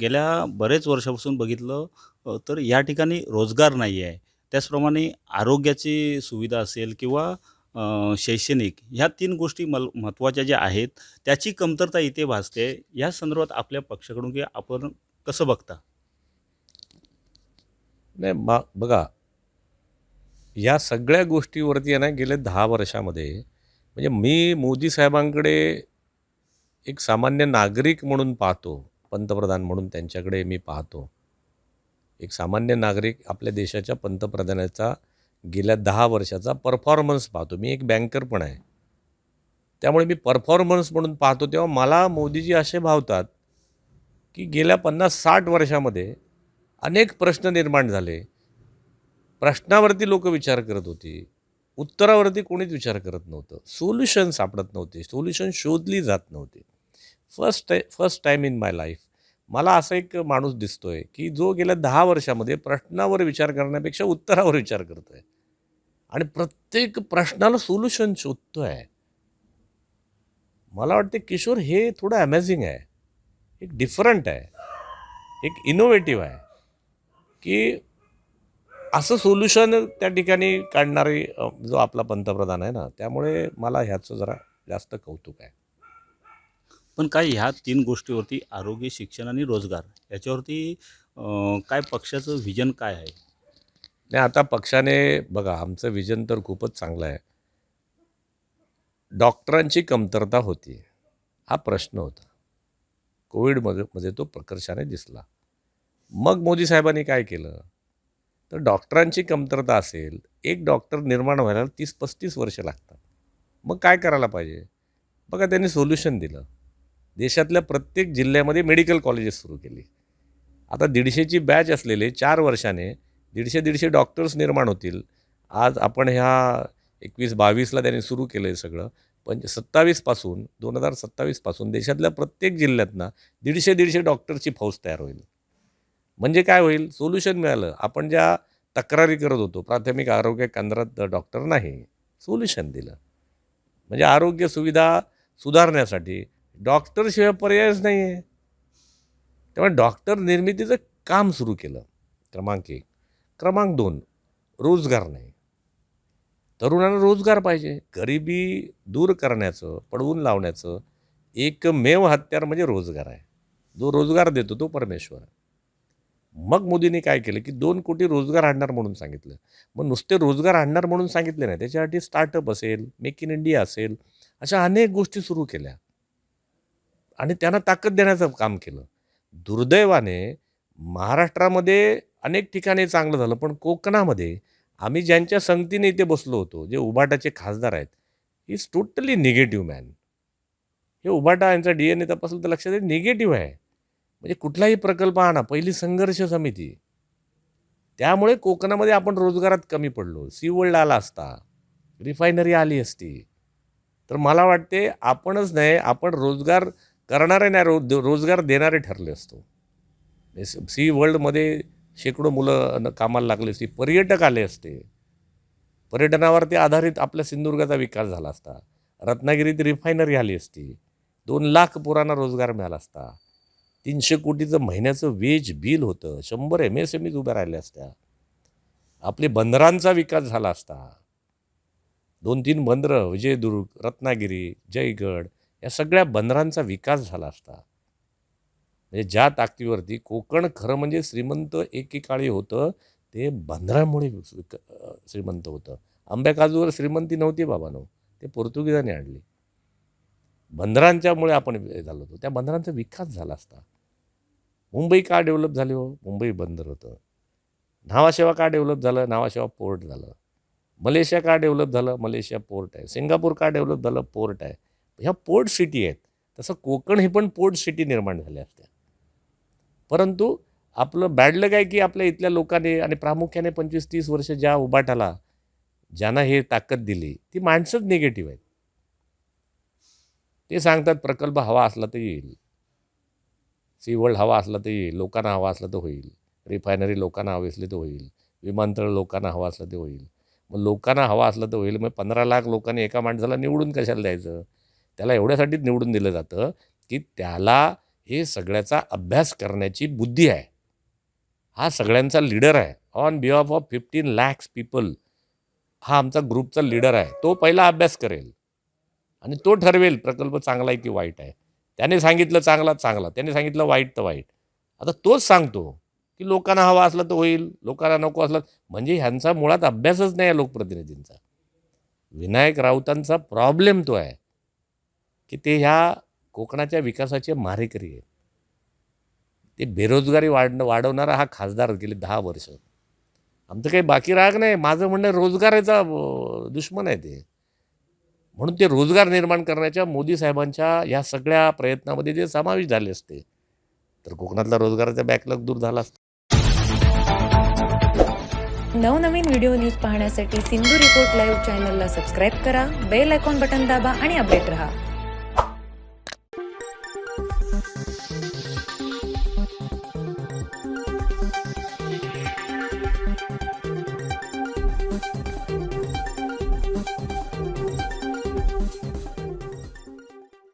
गेल्या बरेच वर्षापासून बघितलं तर या ठिकाणी रोजगार नाही आहे. त्याचप्रमाणे आरोग्याची सुविधा असेल किंवा शैक्षणिक ह्या तीन गोष्टी मल महत्त्वाच्या ज्या आहेत त्याची कमतरता इथे भासते. या संदर्भात आपल्या पक्षाकडून की आपण कसं बघता? नाही बा बघा या सगळ्या गोष्टीवरती आहे ना गेले दहा वर्षामध्ये म्हणजे मी मोदी साहेबांकडे एक सामान्य नागरिक म्हणून पाहतो. पंतप्रधान म्हणून त्यांच्याकडे मी पाहतो. एक सामान्य नागरिक आपल्या देशाच्या पंतप्रधानाचा गेल्या दहा वर्षाचा परफॉर्मन्स पाहतो. मी एक बँकर पण आहे. त्यामुळे मी परफॉर्मन्स म्हणून पाहतो. तेव्हा मला मोदीजी असे भावतात की गेल्या पन्नास साठ वर्षामध्ये अनेक प्रश्न निर्माण झाले. प्रश्नावरती लोक विचार करत होती. उत्तरावरती कोणीच विचार करत नव्हतं. सोल्युशन सापडत नव्हते. सोल्युशन शोधली जात नव्हती. First first time in my life. मला असा एक माणूस दिसतोय की जो गेल्या दहा वर्षामध्ये प्रश्नावर विचार करण्यापेक्षा उत्तरावर विचार करतोय. आणि प्रत्येक प्रश्नाला सोल्युशन शोधतोय. मला वाटते किशोर हे थोडं अमेझिंग आहे. एक डिफरंट आहे. एक इनोव्हेटिव्ह आहे. की असं सोल्युशन त्या ठिकाणी काढणारी जो आपला पंतप्रधान आहे ना त्यामुळे मला ह्याचं जरा जास्त कौतुक आहे. पण काय ह्या तीन गोष्टीवरती आरोग्य शिक्षण आणि रोजगार याच्यावरती काय पक्षाचं व्हिजन काय आहे? नाही आता पक्षाने बघा आमचं विजन तर खूपच चांगलं आहे. डॉक्टरांची कमतरता होती. हा प्रश्न होता. कोविडमध्ये म्हणजे मध्ये तो प्रकर्षाने दिसला. मग मोदी साहेबांनी काय केलं? तर डॉक्टरांची कमतरता असेल एक डॉक्टर निर्माण व्हायला तीस पस्तीस वर्ष लागतात. मग काय करायला पाहिजे? बघा त्यांनी सोल्युशन दिलं. देशातल्या प्रत्येक जिल्ह्यामध्ये मेडिकल कॉलेजेस सुरू केली. आता दीडशेची बॅच असलेले चार वर्षाने दीडशे दीडशे डॉक्टर्स निर्माण होतील. आज आपण ह्या एकवीस बावीसला त्यांनी सुरू केलं आहे सगळं पंच सत्तावीसपासून दोन हजार सत्तावीसपासून देशातल्या प्रत्येक जिल्ह्यातनं दीडशे दीडशे डॉक्टरची फौज तयार होईल. म्हणजे काय होईल? सोल्युशन मिळालं. आपण ज्या तक्रारी करत होतो प्राथमिक आरोग्य केंद्रात डॉक्टर नाही सोल्युशन दिलं. म्हणजे आरोग्य सुविधा सुधारण्यासाठी डॉक्टरशिवाय पर्यायच नाही आहे त्यामुळे डॉक्टर निर्मितीचं काम सुरू केलं. क्रमांक एक. क्रमांक दोन. रोजगार नाही. तरुणांना रोजगार पाहिजे. गरिबी दूर करण्याचं पडवून लावण्याचं एकमेव हत्यार म्हणजे रोजगार आहे. जो रोजगार देतो तो परमेश्वर. आहे. मग मोदींनी काय केलं की दोन कोटी रोजगार आणणार म्हणून सांगितलं. मग नुसते रोजगार आणणार म्हणून सांगितले नाही. त्याच्यासाठी स्टार्टअप असेल मेक इन इंडिया असेल अशा अनेक गोष्टी सुरू केल्या. आणि त्यांना ताकद देण्याचं काम केलं. दुर्दैवाने महाराष्ट्रामध्ये अनेक ठिकाणी चांगलं झालं पण कोकणामध्ये आम्ही ज्यांच्या संगतीने इथे बसलो होतो जे उबाटाचे खासदार आहेत इज टोटली निगेटिव्ह मॅन हे उबाटा यांचा डी एन ए तपासलं तर लक्षात येईल निगेटिव्ह आहे. म्हणजे कुठलाही प्रकल्प आणा पहिली संघर्ष समिती. त्यामुळे कोकणामध्ये आपण रोजगारात कमी पडलो. सी वर्ल्ड आला असता रिफायनरी आली असती. तर मला वाटते आपणच नाही आपण रोजगार करणारे नाही रो रोजगार देणारे ठरले असतो. सी वर्ल्डमध्ये शेकडो मुलं कामाला लागली असती पर्यटक आले असते. पर्यटनावरती आधारित आपल्या सिंधुदुर्गाचा विकास झाला असता. रत्नागिरीत रिफायनरी आली असती. दोन लाख पुरांना रोजगार मिळाला असता. तीनशे कोटीचं महिन्याचं वेज बिल होतं. शंभर एम एस एम ईज उभ्या राहिल्या असत्या. आपले बंदरांचा विकास झाला असता. दोन तीन बंदरं विजयदुर्ग रत्नागिरी जयगड या सगळ्या बंदरांचा विकास झाला असता. म्हणजे ज्या ताकदीवरती कोकण खरं म्हणजे श्रीमंत एकेकाळी होतं ते बंदरामुळे विक- श्रीमंत होतं. आंब्या काजूवर श्रीमंती नव्हती बाबानो ते पोर्तुगीजांनी आणली. बंदरांच्यामुळे आपण झालो होतो. त्या बंदरांचा विकास झाला असता. मुंबई का डेव्हलप झाली हो? मुंबई बंदर होतं. न्हावाशेवा का डेव्हलप झालं? न्हावाशेवा पोर्ट झालं. मलेशिया का डेव्हलप झालं? मलेशिया पोर्ट आहे. सिंगापूर का डेव्हलप झालं? पोर्ट आहे. ह्या पोर्ट सिटी आहेत. तसं कोकण हे पण पोर्ट सिटी निर्माण झाल्या असत्या परंतु आपलं बॅडलं काय की आपल्या इथल्या लोकांनी आणि प्रामुख्याने पंचवीस तीस वर्ष ज्या उभाटाला ज्यांना हे ताकद दिली ती माणसंच निगेटिव्ह आहेत. ते सांगतात प्रकल्प हवा असला तर येईल. सी वर्ल्ड हवा असला तर येईल. लोकांना हवा असला तर होईल. रिफायनरी लोकांना हवी असली तर होईल. विमानतळ लोकांना हवा असलं तर होईल. मग लोकांना हवा असलं तर होईल. मग पंधरा लाख लोकांनी एका माणसाला निवडून कशाला द्यायचं? त्याला एवढ्यासाठीच निवडून दिलं जातं की त्याला हे सगळ्याचा अभ्यास करण्याची बुद्धी आहे. हा सगळ्यांचा लीडर आहे. On behalf of fifteen lakhs people हा आमचा ग्रुपचा लीडर आहे. तो पहिला अभ्यास करेल. आणि तो ठरवेल प्रकल्प चांगला आहे की वाईट आहे. त्याने सांगितलं चांगला चांगला. त्याने सांगितलं वाईट तर वाईट. आता तोच सांगतो की लोकांना हवा असलं तर होईल लोकांना नको असलं म्हणजे ह्यांचा मुळात अभ्यासच नाही आहे लोकप्रतिनिधींचा. विनायक राऊतांचा प्रॉब्लेम तो आहे. की ते ह्या कोकणाच्या विकासाचे मारेकरी आहेत. ते बेरोजगारी वाढणं वाढवणारा हा खासदार गेले दहा वर्ष. आमचं काही बाकी राग नाही. माझं म्हणणं रोजगाराचा दुश्मन आहे ते. म्हणून ते रोजगार निर्माण करण्याच्या मोदी साहेबांच्या या सगळ्या प्रयत्नामध्ये ते समावेश झाले असते. तर कोकणातला रोजगाराचा बॅकलॉग दूर झाला असता. नवनवीन व्हिडिओ न्यूज पाहण्यासाठी सिंधू रिपोर्ट लाईव्ह चॅनलला सबस्क्राईब करा बेल आयकॉन बटन दाबा आणि अपडेट रहा.